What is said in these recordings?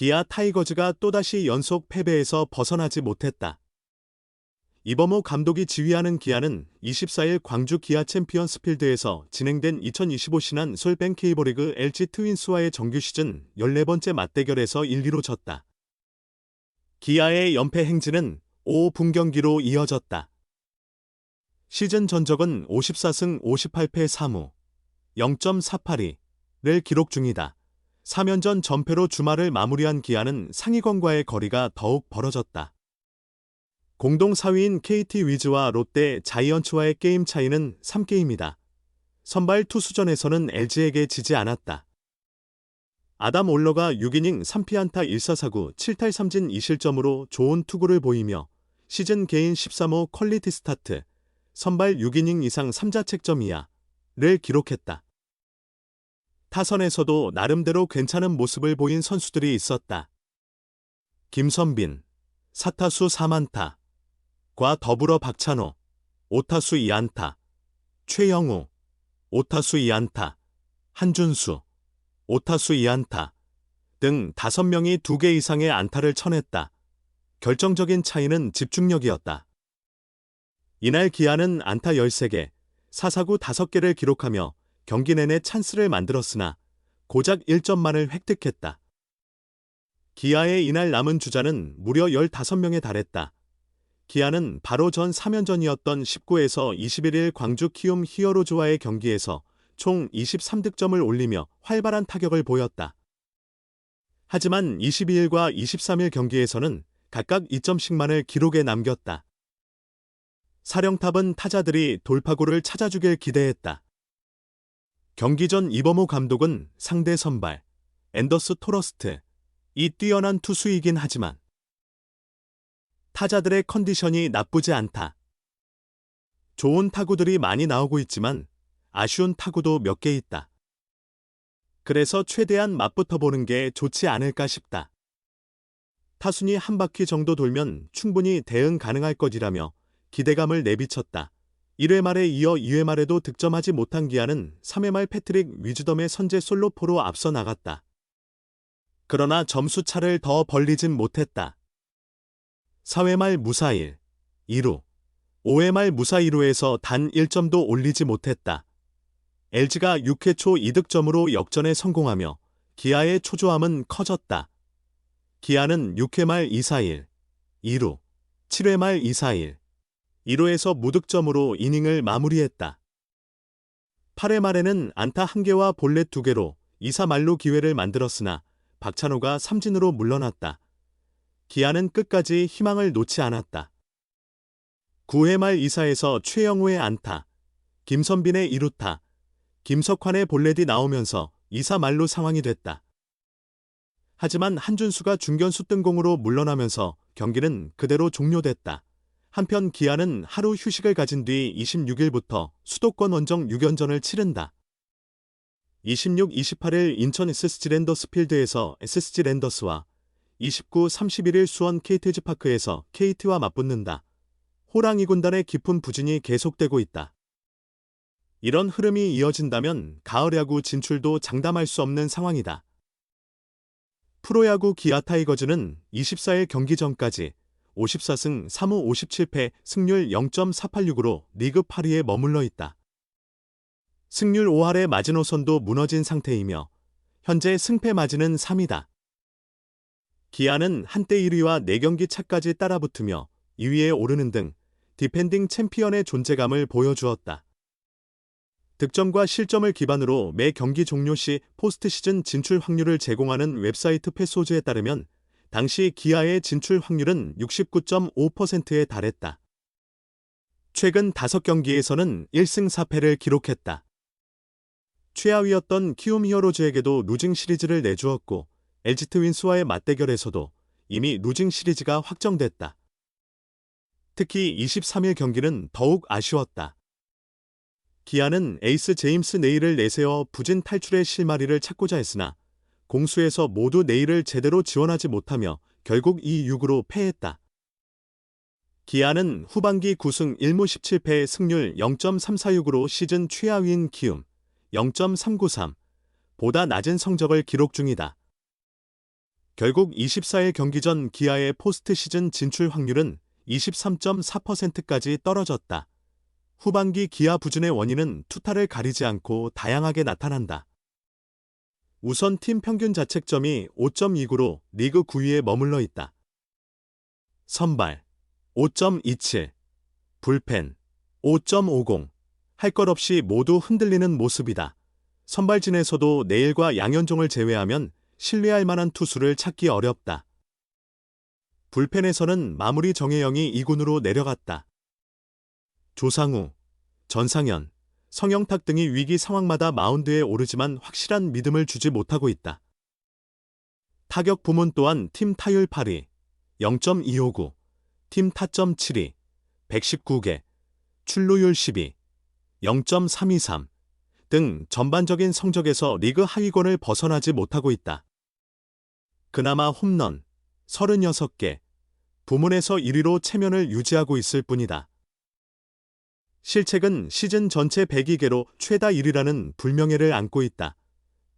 기아 타이거즈가 또다시 연속 패배에서 벗어나지 못했다. 이범호 감독이 지휘하는 기아는 24일 광주 기아 챔피언스 필드에서 진행된 2025 신한 솔뱅 케이버리그 LG 트윈스와의 정규 시즌 14번째 맞대결에서 1-2로 졌다. 기아의 연패 행진은 5분경기로 이어졌다. 시즌 전적은 54승 58패 3무 0.482를 기록 중이다. 3연전 전패로 주말을 마무리한 기아는 상위권과의 거리가 더욱 벌어졌다. 공동 4위인 KT 위즈와 롯데 자이언츠와의 게임 차이는 3게임이다. 선발 투수전에서는 LG에게 지지 않았다. 아담 올러가 6이닝 3피안타 1사사구 7탈 3진 2실점으로 좋은 투구를 보이며 시즌 개인 13호 퀄리티 스타트, 선발 6이닝 이상 3자책점 이하를 기록했다. 타선에서도 나름대로 괜찮은 모습을 보인 선수들이 있었다. 김선빈, 사타수 4만타, 과 더불어 박찬호, 오타수 2안타, 최영우, 오타수 2안타, 한준수, 오타수 2안타 등 5명이 2개 이상의 안타를 쳐냈다. 결정적인 차이는 집중력이었다. 이날 기아는 안타 13개, 사사구 5개를 기록하며 경기 내내 찬스를 만들었으나 고작 1점만을 획득했다. 기아의 이날 남은 주자는 무려 15명에 달했다. 기아는 바로 전 3연전이었던 19에서 21일 광주 키움 히어로즈와의 경기에서 총 23득점을 올리며 활발한 타격을 보였다. 하지만 22일과 23일 경기에서는 각각 2점씩만을 기록에 남겼다. 사령탑은 타자들이 돌파구를 찾아주길 기대했다. 경기 전 이범호 감독은 상대 선발, 앤더스 토러스트, 이 뛰어난 투수이긴 하지만 타자들의 컨디션이 나쁘지 않다. 좋은 타구들이 많이 나오고 있지만 아쉬운 타구도 몇 개 있다. 그래서 최대한 맞붙어 보는 게 좋지 않을까 싶다. 타순이 한 바퀴 정도 돌면 충분히 대응 가능할 것이라며 기대감을 내비쳤다. 1회 말에 이어 2회 말에도 득점하지 못한 기아는 3회 말 패트릭 위즈덤의 선제 솔로포로 앞서 나갔다. 그러나 점수 차를 더 벌리진 못했다. 4회 말 무사일 2루 5회 말 무사 2루에서 단 1점도 올리지 못했다. LG가 6회 초 2득점으로 역전에 성공하며 기아의 초조함은 커졌다. 기아는 6회 말 2-4-1, 2루, 7회 말 2-4-1, 1루에서 무득점으로 이닝을 마무리했다. 8회 말에는 안타 1개와 볼넷 2개로 2사 말로 기회를 만들었으나 박찬호가 삼진으로 물러났다. 기아는 끝까지 희망을 놓지 않았다. 9회 말 2사에서 최영우의 안타, 김선빈의 2루타, 김석환의 볼넷이 나오면서 2사 말로 상황이 됐다. 하지만 한준수가 중견수 뜬공으로 물러나면서 경기는 그대로 종료됐다. 한편 기아는 하루 휴식을 가진 뒤 26일부터 수도권 원정 6연전을 치른다. 26, 28일 인천 SSG 랜더스 필드에서 SSG 랜더스와 29, 31일 수원 KT즈 파크에서 KT와 맞붙는다. 호랑이 군단의 깊은 부진이 계속되고 있다. 이런 흐름이 이어진다면 가을 야구 진출도 장담할 수 없는 상황이다. 프로야구 기아 타이거즈는 24일 경기 전까지 54승 3무 57패 승률 0.486으로 리그 8위에 머물러 있다. 승률 5할의 마지노선도 무너진 상태이며 현재 승패 마진은 3위다. 기아는 한때 1위와 4경기 차까지 따라붙으며 2위에 오르는 등 디펜딩 챔피언의 존재감을 보여주었다. 득점과 실점을 기반으로 매 경기 종료 시 포스트 시즌 진출 확률을 제공하는 웹사이트 패소즈에 따르면 당시 기아의 진출 확률은 69.5%에 달했다. 최근 5경기에서는 1승 4패를 기록했다. 최하위였던 키움 히어로즈에게도 루징 시리즈를 내주었고 LG 트윈스와의 맞대결에서도 이미 루징 시리즈가 확정됐다. 특히 23일 경기는 더욱 아쉬웠다. 기아는 에이스 제임스 네일을 내세워 부진 탈출의 실마리를 찾고자 했으나 공수에서 모두 네일을 제대로 지원하지 못하며 결국 이 6으로 패했다. 기아는 후반기 9승 1무 17패의 승률 0.346으로 시즌 최하위인 키움 0.393 보다 낮은 성적을 기록 중이다. 결국 24일 경기 전 기아의 포스트 시즌 진출 확률은 23.4%까지 떨어졌다. 후반기 기아 부진의 원인은 투타를 가리지 않고 다양하게 나타난다. 우선 팀 평균 자책점이 5.29로 리그 9위에 머물러 있다. 선발 5.27, 불펜 5.50, 할 것 없이 모두 흔들리는 모습이다. 선발진에서도 내일과 양현종을 제외하면 신뢰할 만한 투수를 찾기 어렵다. 불펜에서는 마무리 정혜영이 2군으로 내려갔다. 조상우, 전상현, 성영탁 등이 위기 상황마다 마운드에 오르지만 확실한 믿음을 주지 못하고 있다. 타격 부문 또한 팀 타율 8위, 0.259, 팀 타점 7위, 119개, 출루율 12, 0.323 등 전반적인 성적에서 리그 하위권을 벗어나지 못하고 있다. 그나마 홈런 36개, 부문에서 1위로 체면을 유지하고 있을 뿐이다. 실책은 시즌 전체 102개로 최다 1위라는 불명예를 안고 있다.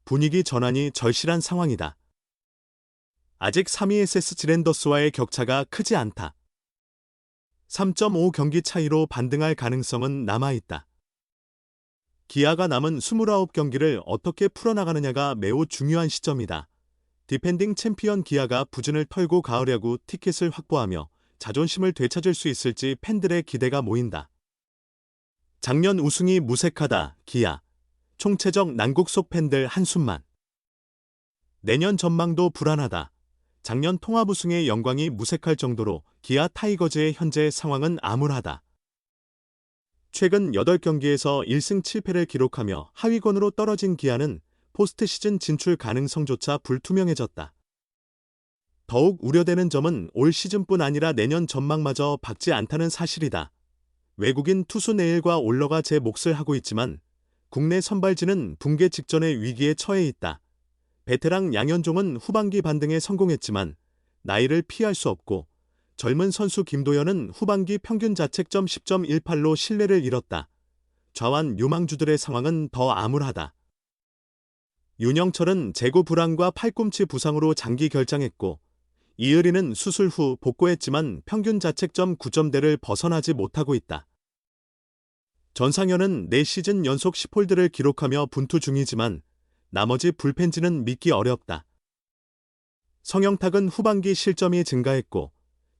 분위기 전환이 절실한 상황이다. 아직 3위 SS 지랜더스와의 격차가 크지 않다. 3.5 경기 차이로 반등할 가능성은 남아있다. 기아가 남은 29경기를 어떻게 풀어나가느냐가 매우 중요한 시점이다. 디펜딩 챔피언 기아가 부진을 털고 가으려고 티켓을 확보하며 자존심을 되찾을 수 있을지 팬들의 기대가 모인다. 작년 우승이 무색하다, 기아. 총체적 난국 속 팬들 한숨만. 내년 전망도 불안하다. 작년 통합 우승의 영광이 무색할 정도로 기아 타이거즈의 현재 상황은 암울하다. 최근 8경기에서 1승 7패를 기록하며 하위권으로 떨어진 기아는 포스트 시즌 진출 가능성조차 불투명해졌다. 더욱 우려되는 점은 올 시즌뿐 아니라 내년 전망마저 밝지 않다는 사실이다. 외국인 투수 내일과 올러가 제 몫을 하고 있지만 국내 선발진은 붕괴 직전의 위기에 처해 있다. 베테랑 양현종은 후반기 반등에 성공했지만 나이를 피할 수 없고 젊은 선수 김도현은 후반기 평균 자책점 10.18로 신뢰를 잃었다. 좌완 유망주들의 상황은 더 암울하다. 윤영철은 재고 불안과 팔꿈치 부상으로 장기 결장했고 이의리는 수술 후 복구했지만 평균 자책점 9점대를 벗어나지 못하고 있다. 전상현은 4시즌 연속 10홀드를 기록하며 분투 중이지만 나머지 불펜진은 믿기 어렵다. 성영탁은 후반기 실점이 증가했고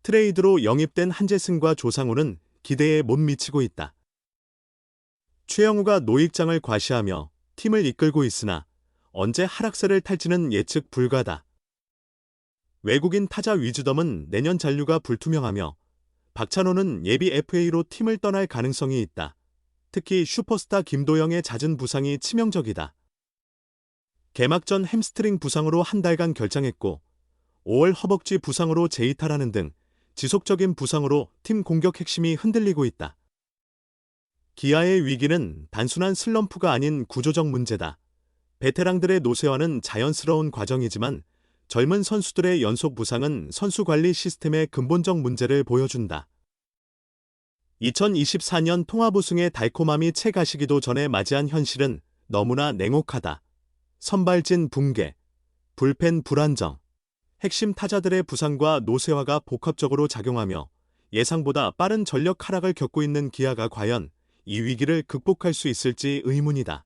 트레이드로 영입된 한재승과 조상우는 기대에 못 미치고 있다. 최영우가 노익장을 과시하며 팀을 이끌고 있으나 언제 하락세를 탈지는 예측 불가다. 외국인 타자 위주덤은 내년 잔류가 불투명하며 박찬호는 예비 FA로 팀을 떠날 가능성이 있다. 특히 슈퍼스타 김도영의 잦은 부상이 치명적이다. 개막 전 햄스트링 부상으로 한 달간 결장했고 5월 허벅지 부상으로 재이탈하는 등 지속적인 부상으로 팀 공격 핵심이 흔들리고 있다. 기아의 위기는 단순한 슬럼프가 아닌 구조적 문제다. 베테랑들의 노쇠화는 자연스러운 과정이지만 젊은 선수들의 연속 부상은 선수 관리 시스템의 근본적 문제를 보여준다. 2024년 통합 우승의 달콤함이 채 가시기도 전에 맞이한 현실은 너무나 냉혹하다. 선발진 붕괴, 불펜 불안정, 핵심 타자들의 부상과 노쇠화가 복합적으로 작용하며 예상보다 빠른 전력 하락을 겪고 있는 기아가 과연 이 위기를 극복할 수 있을지 의문이다.